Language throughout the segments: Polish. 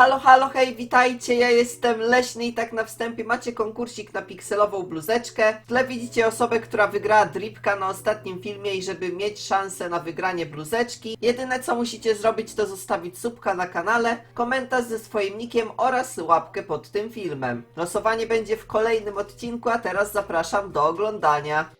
Halo, halo, hej, witajcie, ja jestem Leśny i tak na wstępie macie konkursik na pikselową bluzeczkę. W tle widzicie osobę, która wygrała dripka na ostatnim filmie i żeby mieć szansę na wygranie bluzeczki, jedyne co musicie zrobić to zostawić subka na kanale, komentarz ze swoim nickiem oraz łapkę pod tym filmem. Losowanie będzie w kolejnym odcinku, a teraz zapraszam do oglądania.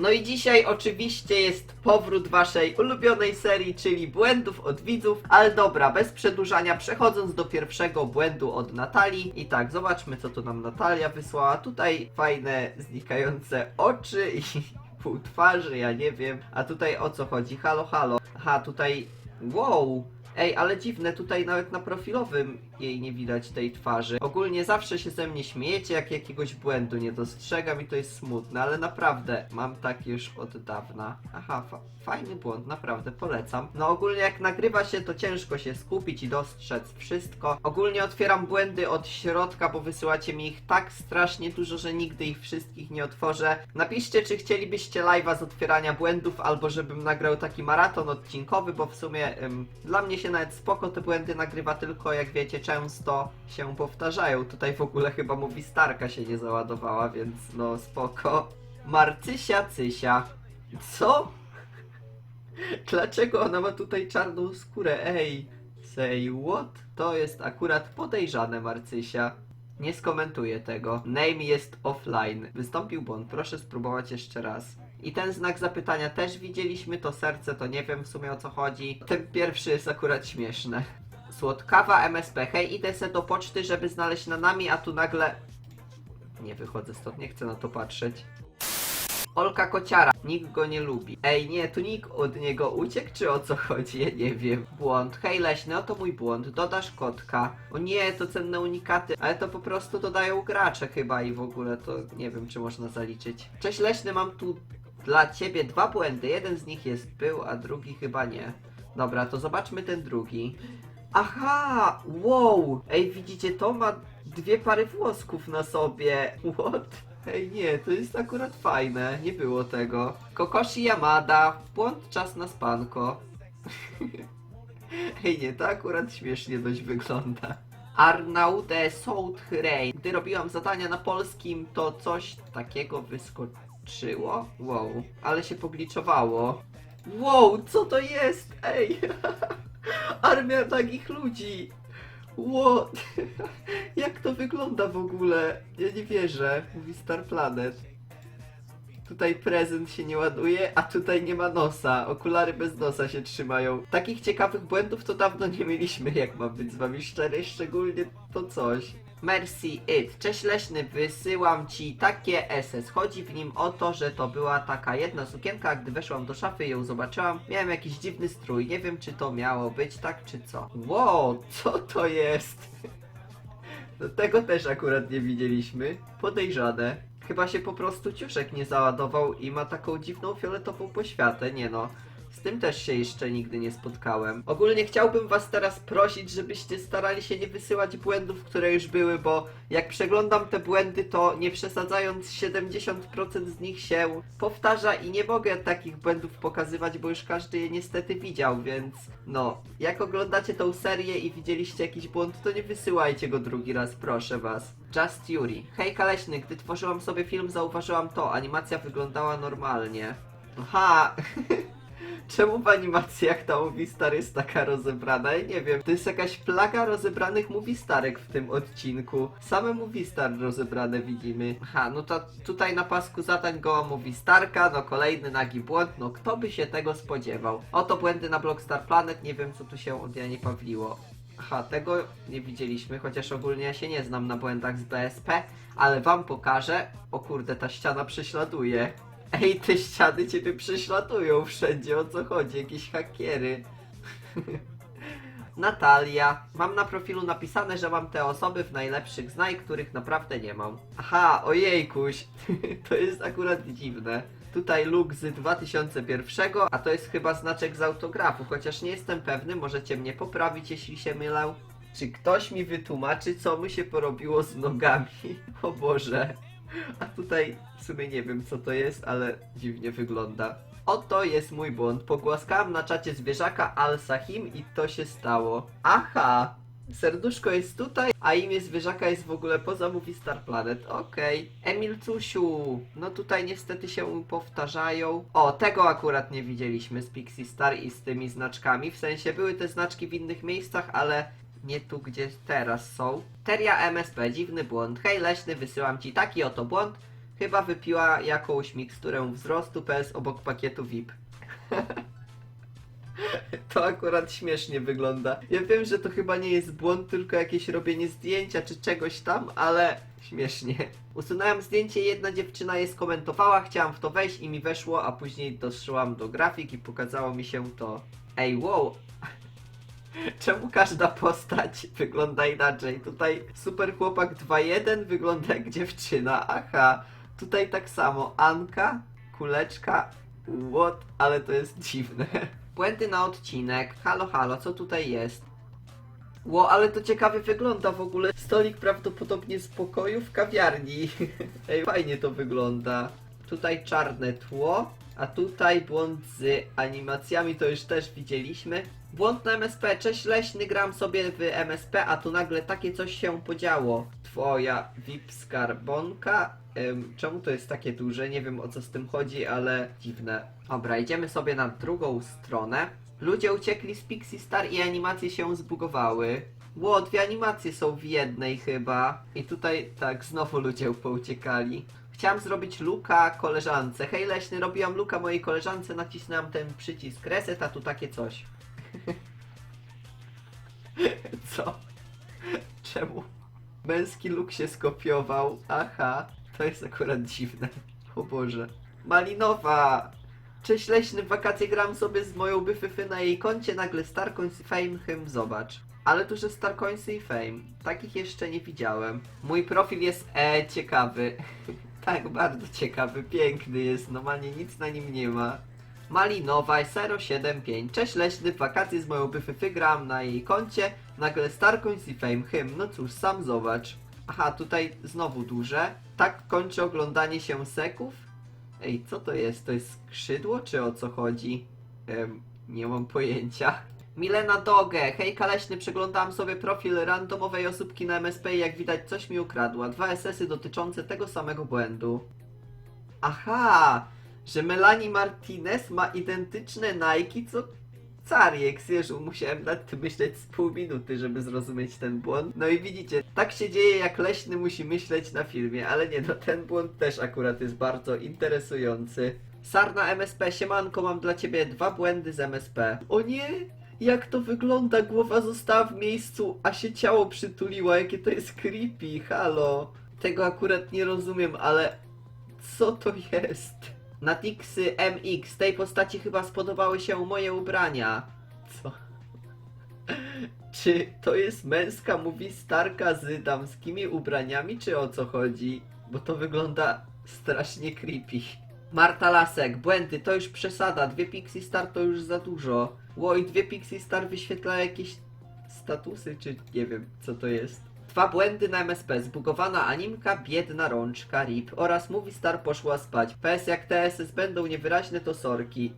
No i dzisiaj oczywiście jest powrót waszej ulubionej serii, czyli błędów od widzów. Ale dobra, bez przedłużania, przechodząc do pierwszego błędu od Natalii. I tak, zobaczmy co tu nam Natalia wysłała. Tutaj fajne, znikające oczy i pół twarzy, ja nie wiem. A tutaj o co chodzi? Halo, halo. Aha, tutaj... Wow! Ej, ale dziwne, tutaj nawet na profilowym jej nie widać tej twarzy. Ogólnie zawsze się ze mnie śmiejecie, jak jakiegoś błędu nie dostrzegam i to jest smutne, ale naprawdę mam tak już od dawna. Aha, fa fajny błąd, naprawdę polecam. No ogólnie jak nagrywa się, to ciężko się skupić i dostrzec wszystko. Ogólnie otwieram błędy od środka, bo wysyłacie mi ich tak strasznie dużo, że nigdy ich wszystkich nie otworzę. Napiszcie, czy chcielibyście live'a z otwierania błędów, albo żebym nagrał taki maraton odcinkowy, bo w sumie ym, dla mnie się nawet spoko te błędy nagrywa, tylko jak wiecie, często się powtarzają. Tutaj w ogóle chyba mówi Starka się nie załadowała, więc no spoko. Marcysia Cysia. Co? Dlaczego ona ma tutaj czarną skórę? Ej, say what? To jest akurat podejrzane, Marcysia. Nie skomentuję tego. Name jest offline. Wystąpił błąd. Proszę spróbować jeszcze raz. I ten znak zapytania też widzieliśmy, to serce, to nie wiem w sumie o co chodzi. Ten pierwszy jest akurat śmieszny. Słodkawa MSP. Hej, idę se do poczty, żeby znaleźć na nami, a tu nagle... Nie wychodzę stąd, nie chcę na to patrzeć. Olka Kociara. Nikt go nie lubi. Ej, nie, tu nikt od niego uciekł, czy o co chodzi? Ja nie wiem. Błąd. Hej, leśny, oto mój błąd. Dodasz kotka. O nie, to cenne unikaty. Ale to po prostu dodają gracze chyba i w ogóle to nie wiem, czy można zaliczyć. Cześć, leśny, mam tu dla ciebie dwa błędy. Jeden z nich jest był, a drugi chyba nie. Dobra, to zobaczmy ten drugi. Aha! Wow! Ej, widzicie to? Ma dwie pary włosków na sobie. What? Ej, nie, to jest akurat fajne. Nie było tego. Kokoshi Yamada. Błąd czas na spanko. Ej, nie, to akurat śmiesznie dość wygląda. Arnaude Southrey. Gdy robiłam zadania na polskim, to coś takiego wyskoczyło. Wow, ale się pogliczowało. Wow, co to jest? Ej! Armia takich ludzi! What? Jak to wygląda w ogóle? Ja nie wierzę, mówi Star Planet. Tutaj prezent się nie ładuje, a tutaj nie ma nosa. Okulary bez nosa się trzymają. Takich ciekawych błędów to dawno nie mieliśmy, jak mam być z wami szczery, szczególnie to coś. Mercy It. Cześć Leśny, wysyłam ci takie SS. Chodzi w nim o to, że to była taka jedna sukienka, gdy weszłam do szafy i ją zobaczyłam, miałem jakiś dziwny strój. Nie wiem, czy to miało być tak, czy co. Wow, co to jest? No tego też akurat nie widzieliśmy. Podejrzane. Chyba się po prostu ciuszek nie załadował i ma taką dziwną fioletową poświatę. Nie no. Z tym też się jeszcze nigdy nie spotkałem. Ogólnie chciałbym was teraz prosić, żebyście starali się nie wysyłać błędów, które już były, bo jak przeglądam te błędy, to nie przesadzając 70% z nich się powtarza i nie mogę takich błędów pokazywać, bo już każdy je niestety widział, więc no, jak oglądacie tą serię i widzieliście jakiś błąd, to nie wysyłajcie go drugi raz, proszę was. Just Yuri. Hej Kaleśny, gdy tworzyłam sobie film, zauważyłam to, animacja wyglądała normalnie. Aha, Czemu w animacjach ta movie star jest taka rozebrana? Ja nie wiem. To jest jakaś plaga rozebranych movie starek w tym odcinku. Same movie star rozebrane widzimy. Aha, no to tutaj na pasku zadań goła movie starka, no kolejny nagi błąd, no kto by się tego spodziewał? Oto błędy na Blockstar Planet, nie wiem co tu się od Janie Pawliło. Aha, tego nie widzieliśmy, chociaż ogólnie ja się nie znam na błędach z BSP, ale wam pokażę. O kurde, ta ściana prześladuje. Ej, te ściany ciebie prześladują wszędzie, o co chodzi? Jakieś hakiery. Natalia. Mam na profilu napisane, że mam te osoby w najlepszych znaj, których naprawdę nie mam. Aha, ojejkuś. to jest akurat dziwne. Tutaj look z 2001, a to jest chyba znaczek z autografu, chociaż nie jestem pewny, możecie mnie poprawić, jeśli się mylę. Czy ktoś mi wytłumaczy, co mu się porobiło z nogami? O Boże. A tutaj w sumie nie wiem co to jest, ale dziwnie wygląda. Oto jest mój błąd. Pogłaskałem na czacie zwierzaka Al-Sahim i to się stało. Aha! Serduszko jest tutaj, a imię zwierzaka jest w ogóle poza Movie Star Planet. Okej. Emil Cusiu. No tutaj niestety się powtarzają. O, tego akurat nie widzieliśmy z Pixie Star i z tymi znaczkami. W sensie były te znaczki w innych miejscach, ale nie tu, gdzie teraz są. Teria MSP, dziwny błąd. Hej Leśny, wysyłam ci taki oto błąd. Chyba wypiła jakąś miksturę wzrostu PS obok pakietu VIP. To akurat śmiesznie wygląda. Ja wiem, że to chyba nie jest błąd, tylko jakieś robienie zdjęcia czy czegoś tam, ale śmiesznie. Usunąłem zdjęcie, jedna dziewczyna je skomentowała, chciałam w to wejść i mi weszło, a później doszłam do grafik i pokazało mi się to. Ej, wow! Czemu każda postać wygląda inaczej? Tutaj super chłopak 2.1 wygląda jak dziewczyna, aha. Tutaj tak samo, Anka, kuleczka, what? Ale to jest dziwne. Błędy na odcinek. Halo, halo, co tutaj jest? Ło, ale to ciekawie wygląda w ogóle. Stolik prawdopodobnie z pokoju w kawiarni. Ej, fajnie to wygląda. Tutaj czarne tło, a tutaj błąd z animacjami, to już też widzieliśmy. Błąd na MSP. Cześć Leśny, gram sobie w MSP, a tu nagle takie coś się podziało. Twoja VIP skarbonka. Ym, czemu to jest takie duże? Nie wiem o co z tym chodzi, ale dziwne. Dobra, idziemy sobie na drugą stronę. Ludzie uciekli z Pixie Star i animacje się zbugowały. Ło, dwie animacje są w jednej chyba. I tutaj tak, znowu ludzie pouciekali. Chciałam zrobić luka koleżance. Hej Leśny, robiłam luka mojej koleżance, nacisnęłam ten przycisk reset, a tu takie coś. Co? Czemu? Męski luk się skopiował. Aha, to jest akurat dziwne. O Boże. Malinowa! Cześć Leśny, w wakacje gram sobie z moją byfyfy na jej koncie, nagle Starcoins i Fame, hym, zobacz. Ale tu, że Starcoinsy i Fame. Takich jeszcze nie widziałem. Mój profil jest e ciekawy. tak, bardzo ciekawy, piękny jest, normalnie nic na nim nie ma. Malinowa 075. Cześć Leśny, wakacje z moją byfyfy gram na jej koncie, nagle Starcoins i Fame, hym, no cóż, sam zobacz. Aha, tutaj znowu duże. Tak kończy oglądanie się seków. Ej, co to jest? To jest skrzydło, czy o co chodzi? Em, nie mam pojęcia. Milena Doge, hej Kaleśny, przeglądałam sobie profil randomowej osóbki na MSP i jak widać coś mi ukradła. Dwa SS-y dotyczące tego samego błędu. Aha, że Melanie Martinez ma identyczne Nike co Cariek, Jezu, musiałem nad tym myśleć z pół minuty, żeby zrozumieć ten błąd. No i widzicie, tak się dzieje jak Leśny musi myśleć na filmie, ale nie no, ten błąd też akurat jest bardzo interesujący. Sarna MSP, siemanko, mam dla ciebie dwa błędy z MSP. O nie! Jak to wygląda? Głowa została w miejscu, a się ciało przytuliło. Jakie to jest creepy, halo. Tego akurat nie rozumiem, ale co to jest? Na Tixy MX tej postaci chyba spodobały się moje ubrania. Co? Czy to jest męska mówi starka z damskimi ubraniami, czy o co chodzi? Bo to wygląda strasznie creepy. Marta Lasek, błędy, to już przesada. Dwie Pixie Star to już za dużo. Ło, i dwie Pixie Star wyświetla jakieś statusy, czy nie wiem, co to jest. Dwa błędy na MSP, zbugowana animka, biedna rączka, RIP oraz Movie Star poszła spać. PS jak TSS będą niewyraźne to sorki.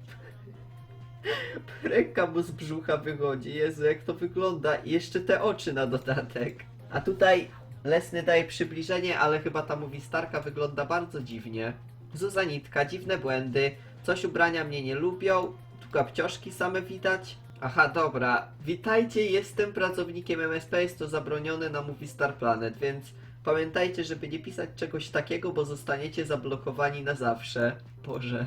Ręka mu z brzucha wychodzi, Jezu jak to wygląda i jeszcze te oczy na dodatek. A tutaj Lesny daje przybliżenie, ale chyba ta Movie Starka wygląda bardzo dziwnie. Zuzanitka, dziwne błędy, coś ubrania mnie nie lubią, kapcioszki same widać. Aha, dobra. Witajcie, jestem pracownikiem MSP, jest to zabronione na Movie Star Planet, więc pamiętajcie, żeby nie pisać czegoś takiego, bo zostaniecie zablokowani na zawsze. Boże.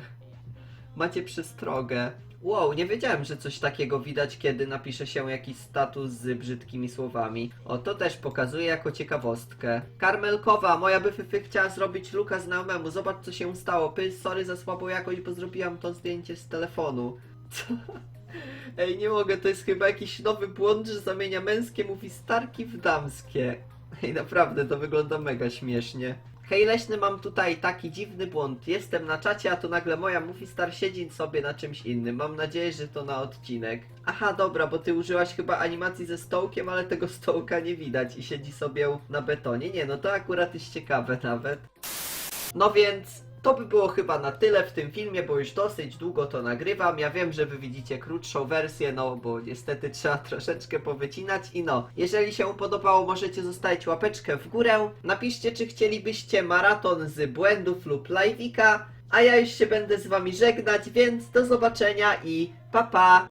Macie przestrogę. Wow, nie wiedziałem, że coś takiego widać, kiedy napisze się jakiś status z brzydkimi słowami. O, to też pokazuję jako ciekawostkę. Karmelkowa, moja byfyfy chciała zrobić luka znajomemu. Zobacz, co się stało. Py, sorry za słabą jakość, bo zrobiłam to zdjęcie z telefonu. Ej, nie mogę, to jest chyba jakiś nowy błąd, że zamienia męskie mówi starki w damskie. Ej, naprawdę, to wygląda mega śmiesznie. Hej Leśny, mam tutaj taki dziwny błąd. Jestem na czacie, a tu nagle moja Movie Star siedzi sobie na czymś innym. Mam nadzieję, że to na odcinek. Aha, dobra, bo ty użyłaś chyba animacji ze stołkiem, ale tego stołka nie widać i siedzi sobie na betonie. Nie, no to akurat jest ciekawe nawet. No więc to by było chyba na tyle w tym filmie, bo już dosyć długo to nagrywam. Ja wiem, że wy widzicie krótszą wersję, no bo niestety trzeba troszeczkę powycinać. I no, jeżeli się podobało, możecie zostawić łapeczkę w górę. Napiszcie, czy chcielibyście maraton z błędów lub live'ika. A ja już się będę z wami żegnać, więc do zobaczenia i pa pa!